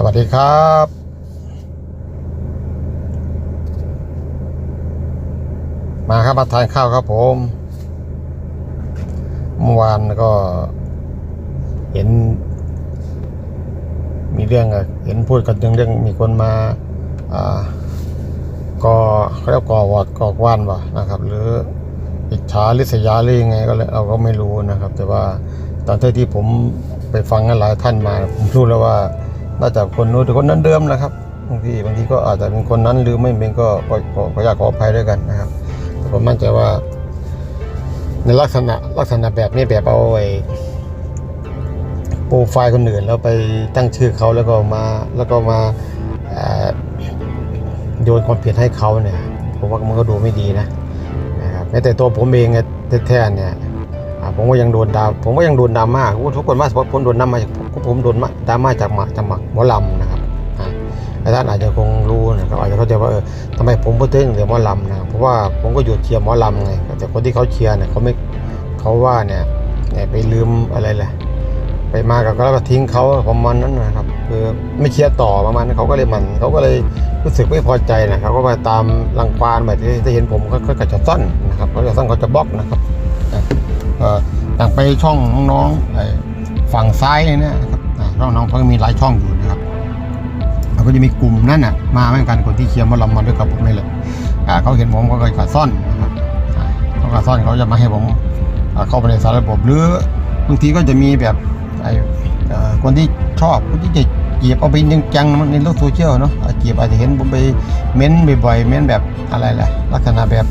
สวัสดีครับมาครับมาทานข้าวครับผมเมื่อวานก็เห็น มีเรื่องอะเห็นพูดกันเรื่องเรื่องมีคนมาอ่าก็เขาเรียกก่อวอดก่อกว่านวะนะครับ หรืออิจฉาริษยาหรือยังไงก็เลยเราก็ไม่รู้นะครับ แต่ว่าตอนที่ผมไปฟังหลายท่านมา ผมรู้แล้วว่า น่าจะคนนู้นแต่คนนั้นเดิมนะครับบางทีบางทีก็อาจจะเป็นคนนั้นหรือไม่เป็นก็ขออยากขออภัยด้วยกันนะครับแต่ผมมั่นใจว่า ในลักษณะลักษณะแบบนี้แบบเอาไอ้โปรไฟล์คนอื่นแล้วไปตั้งชื่อเขาแล้วก็มาแล้วก็มาโยนความผิดให้เขาเนี่ยผมว่ามันก็ดูไม่ดีนะนะครับแม้แต่ตัวผมเองแท้ๆเนี่ย ผมก็ยังโดนดาผมก็ยังโดนดราม่าทุกคนว่าผมโดนดราม่าจากผมโดนดราม่าจากหมาจากหมักหมอลำนะครับอาแต่ท่านอาจจะคงรู้นะครับอาจจะเข้าใจว่าเออทำไมผมพูดถึงเรื่องหมอลำนะเพราะว่าผมก็อยู่เชียร์หมอลำไงแต่คนที่เขาเชียร์เนี่ยเขาไม่เขาว่าเนี่ยไปลืมอะไรแหละไปมากับก็แล้วก็ทิ้งเขาประมาณนั้นนะครับคือไม่เชียร์ต่อประมาณนั้นเขาก็เลยมันเขาก็เลยรู้สึกไม่พอใจนะเขาก็มาตามรังควานแบบที่ที่เห็นผมก็ก็จะซ่อนนะครับเขาจะซ่อนเขาจะบล็อกนะครับ นะเอ่อต่างไปช่องน้องๆฝั่งซ้ายเนี่ยนะครับช่องน้องเขาก็มีหลายช่องอยู่นะครับแล้วก็จะมีกลุ่มนั่นน่ะมาเหมือนกันคนที่เชียร์มาลำมาด้วยกับผมนี่แหละอ่าเขาเห็นผมเขาก็จะซ่อนนะครับอ่าเขากซ่อนเขาจะมาให้ผมเข้าไปในสารระบบหรือบางทีก็จะมีแบบไอ้คนที่ชอบคนที่จะเกียบเอาไปยังจังๆในโลกโซเชียลเนาะเกียบอาจจะเห็นผมไปเม้นบ่อยๆเม้นแบบอะไรแหละลักษณะแบบ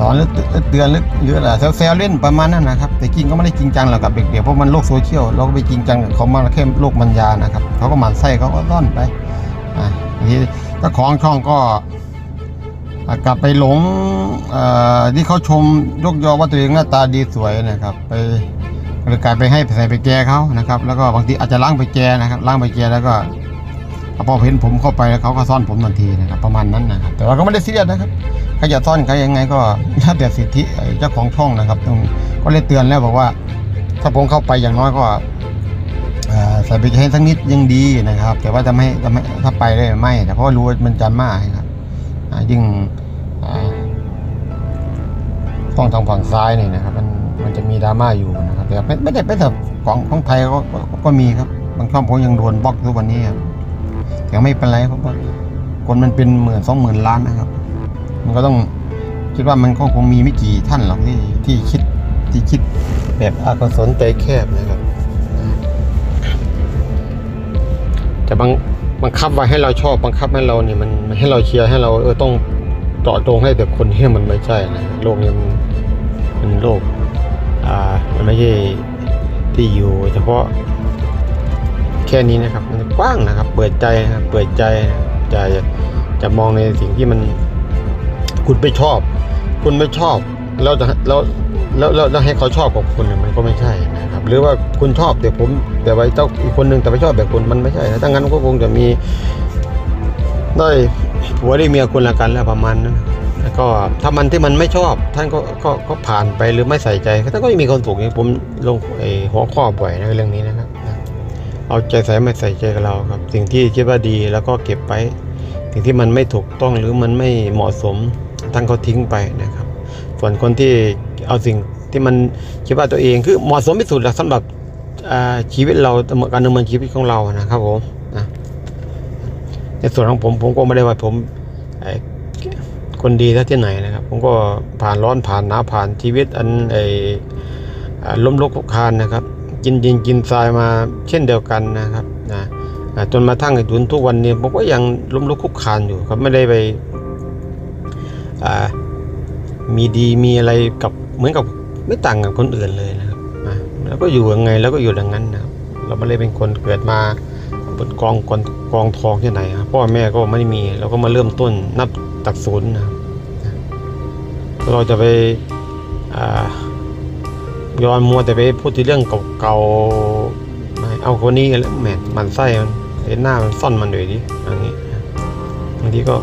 สอนหรือเตือนหรือหรืออะไรแซวเล่นประมาณนั้นนะครับ แต่จริงก็ไม่ได้จริงจังหรอกกับเด็กๆเพราะมันโลกโซเชียลเราก็ไปจริงจังกับเขามาแค่โลกมัญญานะครับเขาก็หมั่นไส้เขาก็ซ่อนไปอะทีนี้าของช่องก็กลับไปหลงเอ่อที่เขาชมยกยอว่าตัวเองหน้าตาดีสวยนะครับ ไปหรือกลายไปให้ใส่ไปแจเขานะครับ แล้วก็บางทีอาจจะล้างไปแจนะครับล้างไปแจแล้วก็ พอเห็นผมเข้าไปแล้วเขาก็ซ่อนผมทันทีนะครับประมาณนั้นนะครับแต่ว่าก็ไม่ได้ซีเรียสนะครับใครจะซ่อนใครยังไงก็แล้วแต่สิทธิเจ้าของช่องนะครับก็เลยเตือนแล้วบอกว่า ถ้าผมเข้าไปอย่างน้อยก็ใส่ไปให้สักนิดยังดีนะครับ แต่ว่าจะไม่จะไม่ถ้าไปได้ไม่แต่เพราะารู้ว่ามันจะมากครับยิ่งช่องทางฝั่งซ้ายนี่นะครับ มันมันจะมีดราม่าอยู่นะครับแต่ไม่ไม่ได้ไม่แต่ของของไทยก็ก็ก็มีครับบางช่องผมยังโดนบล็อกทุกวันนี้ครับ แต่ไม่เป็นไรเพราะว่าคนมันเป็นหมื่นสองหมื่นล้านนะครับ มันก็ต้องคิดว่ามันก็คงมีไม่กี่ท่านหรอกที่ที่คิดที่คิดแบบอกุศลใจแคบนะครับ แต่บางบังคับไว้ให้เราชอบบังคับให้เราเนี่ยมันให้เราเชียร์ให้เราเออต้องเจาะจงให้แต่คนที่มันไม่ใช่นะโลกนี้มันโรคอ่ามันไม่ใช่ที่อยู่เฉพาะ แค่นี้นะครับ มันกว้างนะครับ เปิดใจนะครับเปิดใจจะจะมองในสิ่งที่มัน คุณไม่ชอบ คุณไม่ชอบแล้วจะแล้วแล้วแล้วให้เขาชอบกับคุณเนี่ยมันก็ไม่ใช่นะครับ หรือว่าคุณชอบแต่ผม แต่ว่าเจ้าอีกคนหนึ่งแต่ไม่ชอบแบบคุณมันไม่ใช่นะถ้างั้นก็คงจะมีได้ผัวได้เมียคนละกันแล้วประมาณนั้นแล้วก็ถ้ามันที่มันไม่ชอบ ท่านก็ก็ก็ผ่านไปหรือไม่ใส่ใจท่านก็ยังมีคนถูกอย่างผมลงไอ้หัวข้อบ่อยในเรื่องนี้นะครับนะ เอาใจใส่ไม่ใส่ใจกับเราครับ สิ่งที่คิดว่าดีแล้วก็เก็บไป สิ่งที่มันไม่ถูกต้องหรือมันไม่เหมาะสมท่านก็ทิ้งไปนะครับ ส่วนคนที่เอาสิ่งที่มันคิดว่าตัวเองคือเหมาะสมที่สุดแล้วสำหรับชีวิตเราการดำเนินชีวิตของเรานะครับผมนะในส่วนของผมผมก็ไม่ได้ว่าผมคนดีถ้าที่ไหนนะครับ ผมก็ผ่านร้อนผ่านหนาวผ่านชีวิตอันไออ่าล้มลุกคลุกคลานนะครับ กินดินกินทรายมาเช่นเดียวกันนะครับนะจนมาทั้งถึงทุกวันนี้ผมก็ยังล้มลุกคุกคานอยู่ครับไม่ได้ไปมีดีมีอะไรกับเหมือนกับไม่ต่างกับคนอื่นเลยนะครับแล้วก็อยู่ยังไงแล้วก็อยู่อย่างนั้นนะครับเราไม่ได้เป็นคนเกิดมาบนกองกองกองทองที่ไหนครับพ่อแม่ก็ไม่ได้มีเราก็มาเริ่มต้นนับตักศูนย์นะครับเราจะไปอ่า ย้อนมัวแต่ไปพูดที่เรื่องเก่าๆไม่เอาคนนี้กันแล้วแหมมันไส้มันเห็นหน้ามันซ่อนมันเลยดิอย่างนี้บางทีก็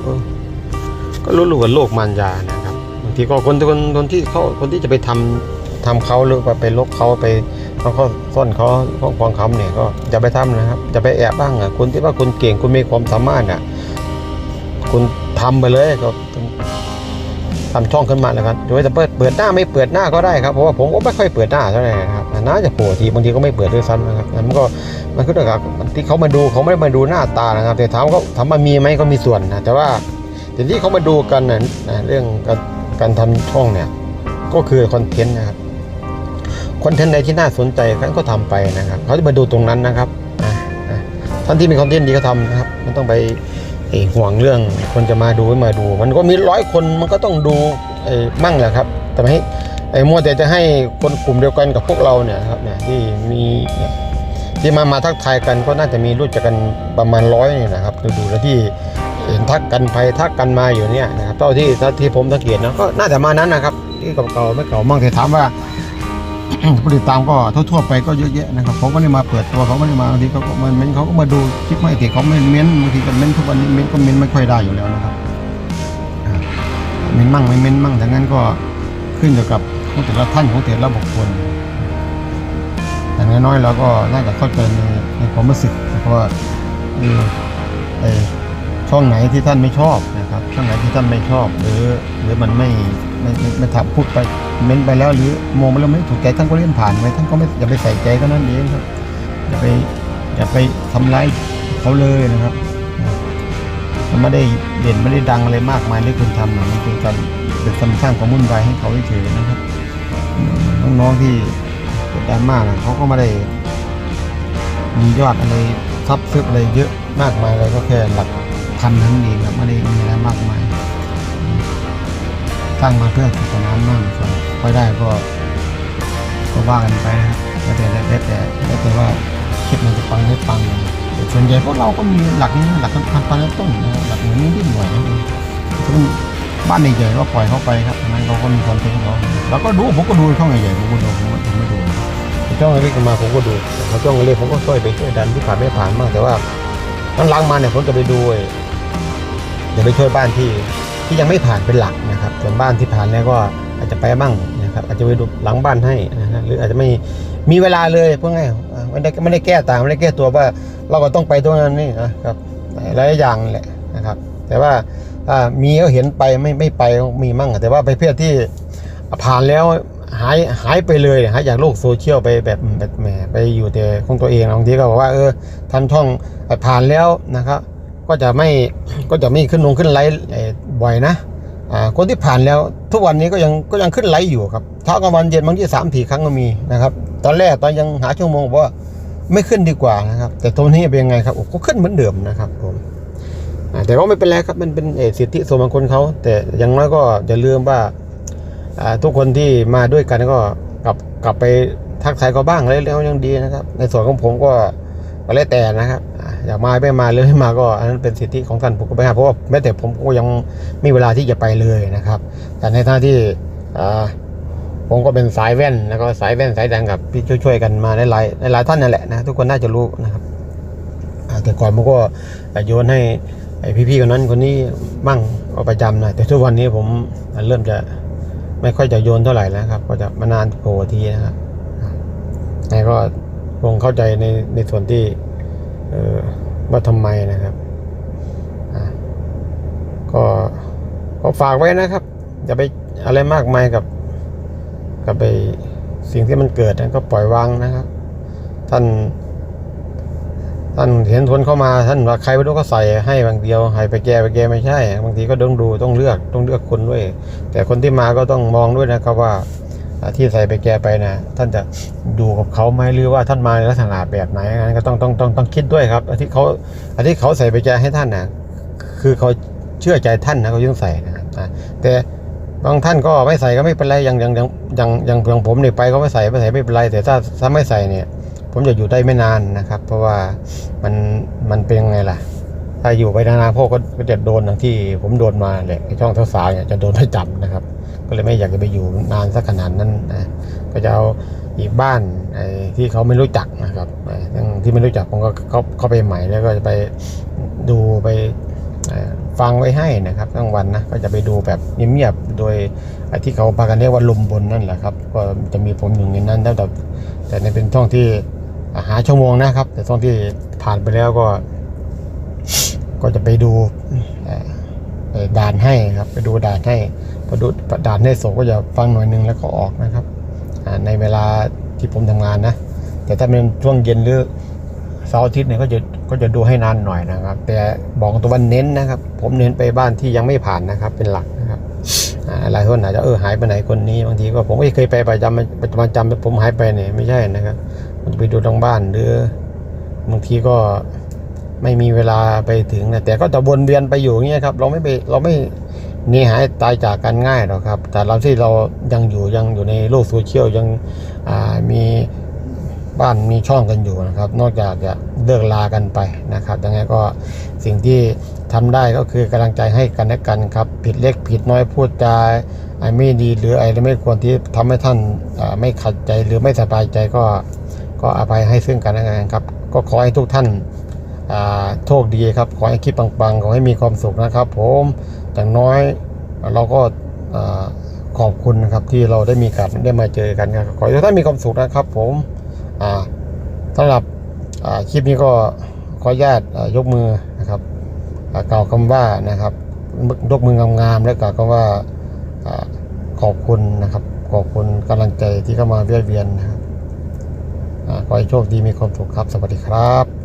ก็รู้ๆกับโลกมารยานะครับบางทีก็คนคนคนที่เขาคนที่จะไปทำทำเขาหรือว่าไปลบเขาไปเขาก็ซ่อนเขาพวกกองคำเนี่ยก็จะไปทำนะครับจะไปแอบบ้างอะคุณที่ว่าคุณเก่งคุณมีความสามารถอะคุณทำไปเลยก็ ทำช่องขึ้นมาแล้วกันโดยจะเปิดเปิดหน้าไม่เปิดหน้าก็ได้ครับเพราะว่าผมก็ไม่ค่อยเปิดหน้าเท่าไหร่นะครับน่าจะโผล่ทีบางทีก็ไม่เปิดด้วยซ้ำนะครับมันก็มันก็เรื่องกับที่เขามาดูเขาไม่ได้มาดูหน้าตานะครับ แต่ถามเขาถามว่ามีไหมก็มีส่วนนะแต่ว่าสิ่งที่เขามาดูกันนะนะเรื่องการการทำช่องเนี่ยก็คือคอนเทนต์นะครับคอนเทนต์ใดที่น่าสนใจเขาก็ทำไปนะครับเขาจะมาดูตรงนั้นนะครับท่านที่มีคอนเทนต์ดีก็ทำนะครับไม่ต้องไป เอ่อห่วงเรื่องคนจะมาดูไม่มาดู มันก็มีร้อยคนมันก็ต้องดูเอ่อมั่งแหละครับ แต่ไม่ให้ไอ้มัวแต่จะให้คนกลุ่มเดียวกันกับพวกเราเนี่ยครับเนี่ยที่มีเนี่ยที่มามาทักทายกันก็น่าจะมีรู้จักกันประมาณร้อยเนี่ยนะครับดูดูแล้วที่เห็นทักกันไปทักกันมาอยู่เนี่ยนะครับเท่าที่เท่าที่ผมสังเกตนะก็น่าจะมานั้นนะครับ ที่เก่าๆไม่เก่ามั่งแต่ถามว่า ผู้ติดตามก็ทั่วๆไปก็เยอะแยะนะครับเขาก็ได้มาเปิดตัวเขาก็ได้มาบางทีเขาก็มันเม้นเขาก็มาดูคลิปไม่ติเขาไม่เม้นบางทีก็เม้นทุกวันนี้เม้นก็เม้นไม่ค่อยได้อยู่แล้วนะครับเม้นมั่งไม่เม้นมั่งดังนั้นก็ขึ้นอยู่กับของแต่ละท่านของแต่ละบุคคลแต่น้อยๆเราก็น่าจะเข้าใจในในความรู้สึกเพราะว่าไอช่องไหนที่ท่านไม่ชอบนะครับช่องไหนที่ท่านไม่ชอบ หรือหรือมันไม่ ไม่ไม่ไม่ทำพูดไปเม้นไปแล้วหรือมองไปแล้วไม่ถูกใจท่านก็เลื่อนผ่านไปท่านก็ไม่อย่าไปใส่ใจก็นั่นเองครับอย่าไปอย่าไปทำร้ายเขาเลยนะครับมันไม่ได้เด่นไม่ได้ดังอะไรมากมายที่คุณทำอะมันเป็นการเป็นสร้างความวุ่นวายให้เขาเฉยๆนะครับน้องๆที่เกิดดราม่านะเขาก็ไม่ได้มียอดอะไรซับซึบอะไรเยอะมากมายเลยก็แค่หลักพันเท่านั้นเองครับไม่ได้มีอะไรมากมาย สร้างมาเพื่อศาสนามากส่วนค่อยได้ก็ก็ว่ากันไปนะครับแล้วแต่แล้วแต่แล้วแต่ว่าคลิปมันจะปังไม่ปังแต่ส่วนใหญ่พวกเราก็มีหลักนี้หลักพันพันต้นนะหลักเหมือนนิดหน่อยนั่นเองถ้าเป็นบ้านใหญ่ๆก็ปล่อยเขาไปครับนั้นเขาก็มีคอนเทนของเขาแล้วก็ดูผมก็ดูช่องใหญ่ๆผมก็ดูผมไม่ดูช่องเล็กมาผมก็ดูเขาช่องเล็กผมก็ช่วยไปช่วยดันที่ผ่านไม่ผ่านบ้างแต่ว่าหลังมาเนี่ยผมจะไปดูไอ้เดี๋ยวไปช่วยบ้านที่ ที่ยังไม่ผ่านเป็นหลักนะครับ ส่วนบ้านที่ผ่านแล้วก็อาจจะไปบ้างนะครับ อาจจะไปดูหลังบ้านให้นะฮะหรืออาจจะไม่มีเวลาเลยเพื่อไงอ่าไม่ได้ไม่ได้แก้ต่างไม่ได้แก้ตัวว่าเราก็ต้องไปตรงนั้นนี่นะครับหลายอย่างแหละนะครับ แต่ว่ามีก็เห็นไปไม่ไม่ไปก็มีมั่ง แต่ว่าไปเพื่อที่ผ่านแล้วหายหายไปเลยหายจากโลกโซเชียลไปแบบแบบแหมไปอยู่แต่ของตัวเองบางทีก็บอกว่าเออทำช่องผ่านแล้วนะครับ ก็จะไม่ก็จะไม่ขึ้นลงขึ้นไลฟ์ บ่อยนะอ่าคนที่ผ่านแล้วทุกวันนี้ก็ยังก็ยังขึ้นไลฟ์อยู่ครับเช้ากลางวันเย็นบางที่สามสี่ครั้งก็มีนะครับ ตอนแรกตอนยังหาชั่วโมงบอกว่าไม่ขึ้นดีกว่านะครับ แต่ตรงนี้เป็นยังไงครับก็ขึ้นเหมือนเดิมนะครับผมแต่ก็ไม่เป็นไรครับมันเป็นเอสิทธิส่วนบุคคลเขาแต่อยังน้อยก็อย่าลืมว่าอ่าทุกคนที่มาด้วยกันก็กลับกลับไปทักทายเขาบ้างแล้วยังดีนะครับ ในส่วนของผมก็ก็แล้วแต่นะครับ อยากมาไม่มาเลยไม่มาก็อันนั้นเป็นสิทธิของท่านผมก็ไปหาเพราะว่าแม้แต่ผมก็ยังไมมีเวลาที่จะไปเลยนะครับ แต่ในท่าที่ผมก็เป็นสายแว่นแล้วก็สายแว่นสายแดงกับพี่ช่วยๆกันมาหลายๆหลายท่านนั่นแหละนะทุกคนน่าจะรู้นะครับแต่ก่อนผมก็โยนให้พี่ๆคนนั้นคนนี้มั่งเอาประจำหน่อยแต่ทุกวันนี้ผมเริ่มจะไม่ค่อยจะโยนเท่าไหร่แล้วครับ ก็จะมานานโผล่ทีนะครับแต่ก็คงเข้าใจในในส่วนที่ ว่าทำไมนะครับก็ก็ฝากไว้นะครับ อย่าไปอะไรมากมายกับ กับไปสิ่งที่มันเกิดนะก็ปล่อยวางนะครับ ท่าน ท่านเห็นคนเข้ามาท่านว่าใครไม่รู้ก็ใส่ให้บางเดียวให้ไปแก้ไปแก้ไม่ใช่ บางทีก็ต้องดูต้องเลือกต้องเลือกคนด้วย แต่คนที่มาก็ต้องมองด้วยนะครับว่า ที่ใส่ไปแกไปนะท่านจะดูกับเขาไหมหรือว่าท่านมาในลักษณะแบบไหนอันนั้นก็ต้องต้องต้องต้องคิดด้วยครับอันที่เขาอันที่เขาใส่ไปแกให้ท่านนะคือเขาเชื่อใจท่านนะเขายังใส่นะแต่บางท่านก็ไม่ใส่ก็ไม่เป็นไรอย่างอย่างอย่างอย่างอย่างอย่างผมเนี่ยไปก็ไม่ใส่ไม่ใส่ไม่เป็นไร แต่ถ้าถ้าไม่ใส่เนี่ย ผมจะอยู่ได้ไม่นานนะครับ เพราะว่ามันมันเป็นยังไงล่ะ ถ้าอยู่ไปนานๆพวกก็จะโดนอย่างที่ผมโดนมาแหละช่องเท้าสาวเนี่ยจะโดนไม่จับนะครับ ก็เลยไม่อยากจะไปอยู่นานสักขนาดนั้นนะก็จะเอาอีกบ้านไอ้ที่เขาไม่รู้จักนะครับที่ไม่รู้จักผมก็เขาเข้าไปใหม่แล้วก็จะไปดูไปฟังไว้ให้นะครับกลางวันนะก็จะไปดูแบบเงียบๆโดยไอ้ที่เขาพากันเรียกว่าลมบนนั่นแหละครับ ก็จะมีผมอยู่ในนั้นแต่แต่ในเป็นช่องที่หาชั่วโมงนะครับ แต่ช่องที่ผ่านไปแล้วก็ ก็จะไปดูด่านให้ครับ ไปดูด่านให้ พอดูด่านให้ส่งก็จะฟังหน่อยหนึงแล้วก็ออกนะครับในเวลาที่ผมทำงานนะ แต่ถ้าเป็นช่วงเย็นหรือเสาร์อาทิตย์เนี่ยก็จะก็จะดูให้นานหน่อยนะครับ แต่บอกตัววันเน้นนะครับ ผมเน้นไปบ้านที่ยังไม่ผ่านนะครับ เป็นหลักนะครับหลายคนอาจจะเออหายไปไหนคนนี้บางทีก็ผมก็เคยไปประจำประจำจำผมหายไปเนี่ยไม่ใช่นะครับมจะไปดูทางบ้านหรือบางทีก็ไม่มีเวลาไปถึงนะแต่ก็จะวนเวียนไปอยู่อย่างเงี้ยครับ เราไม่ไปเราไม่ นี่หายตายจากกันง่ายหรอกครับ แต่เราที่เรายังอยู่ยังอยู่ในโลกโซเชียลยังมีบ้านมีช่องกันอยู่นะครับ นอกจากจะเลิกลากันไปนะครับยังไงก็สิ่งที่ทำได้ก็คือกำลังใจให้กันและกันครับ ผิดเล็กผิดน้อยพูดจาอ่าไม่ดีหรืออะไรไม่ควรที่ทำให้ท่านไม่ขัดใจหรือไม่สบายใจก็ก็อภัยให้ซึ่งกันและกันครับ ก็ขอให้ทุกท่านโชคดีครับ ขอให้คลิปปังๆ ขอให้มีความสุขนะครับ ผม อย่างน้อยเราก็ขอบคุณนะครับที่เราได้มีการได้มาเจอกันครับขอให้ท่านมีความสุขนะครับ ผมสำหรับคลิปนี้ก็ขออนุญาตยกมือนะครับกล่าวคำว่านะครับยกมืองามๆแล้วกล่าวคำว่าขอบคุณนะครับ ขอบคุณกำลังใจที่เข้ามาเวียนเวียนนะครับขอให้โชคดีมีความสุขครับ สวัสดีครับ